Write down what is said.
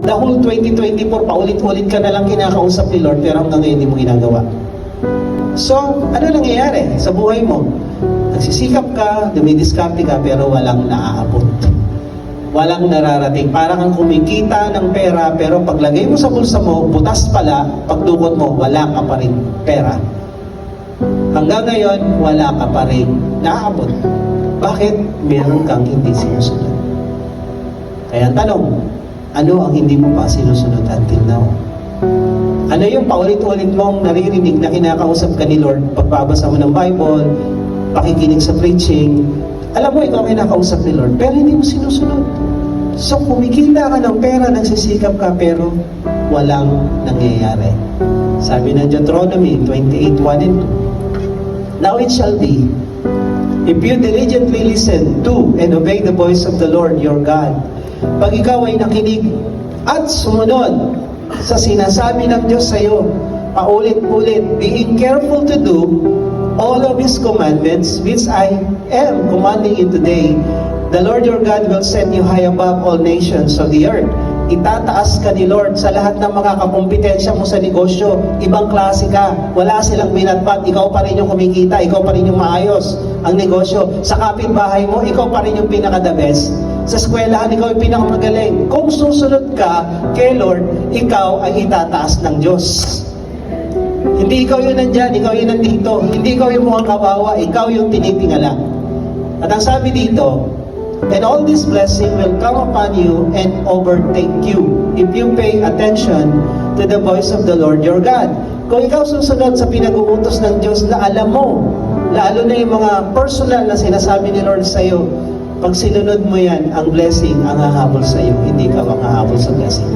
The whole 2024, paulit-ulit ka na lang kinakausap ni Lord, pero hanggang ngayon hindi mo ginagawa. So, ano nangyayari sa buhay mo? Nagsisikap ka, dumidiskarte ka, pero walang naaabot. Walang nararating. Parang kang kumikita ng pera, pero paglagay mo sa bulsa mo, butas pala, pagdukot mo, wala ka pa rin pera. Hanggang ngayon, wala ka pa rin naaabot. Bakit? Meron kang hindi sinusunod. Kaya ang tanong, ano ang hindi mo pa sinusunod until now? Ano yung paulit-ulit mong naririnig na kinakausap ka ni Lord pagbabasa mo ng Bible, pakikinig sa preaching, alam mo ikaw kinakausap ni Lord, pero hindi mo sinusunod. So kumikita ka ng pera, nagsisikap ka, pero walang nangyayari. Sabi ng Deuteronomy 28:1 and 2, Now it shall be, if you diligently listen to and obey the voice of the Lord your God, pag ikaw ay nakinig at sumunod sa sinasabi ng Diyos sa iyo, paulit-ulit, being careful to do all of His commandments, which I am commanding you today, the Lord your God will set you high above all nations of the earth. Itataas ka ni Lord sa lahat ng mga kakumpetensya mo sa negosyo. Ibang klase ka. Wala silang binatbat. Ikaw pa rin yung kumikita. Ikaw pa rin yung maayos ang negosyo. Sa kapitbahay mo, ikaw pa rin yung pinaka-the best. Sa eskwelahan, ikaw yung pinakamagaling. Kung susunod ka kay Lord, ikaw ay itataas ng Diyos. Hindi ikaw yung nandyan, ikaw yung nandito. Hindi ikaw yung mukhang kawawa, ikaw yung tinitingala. At ang sabi dito, And all this blessing will come upon you and overtake you if you pay attention to the voice of the Lord your God. Kung ikaw susunod sa pinag-uutos ng Diyos na alam mo, lalo na yung mga personal na sinasabi ni Lord sa iyo, pag sinunod mo yan, ang blessing ang hahabol sa iyo, hindi ka ang hahabol sa blessing.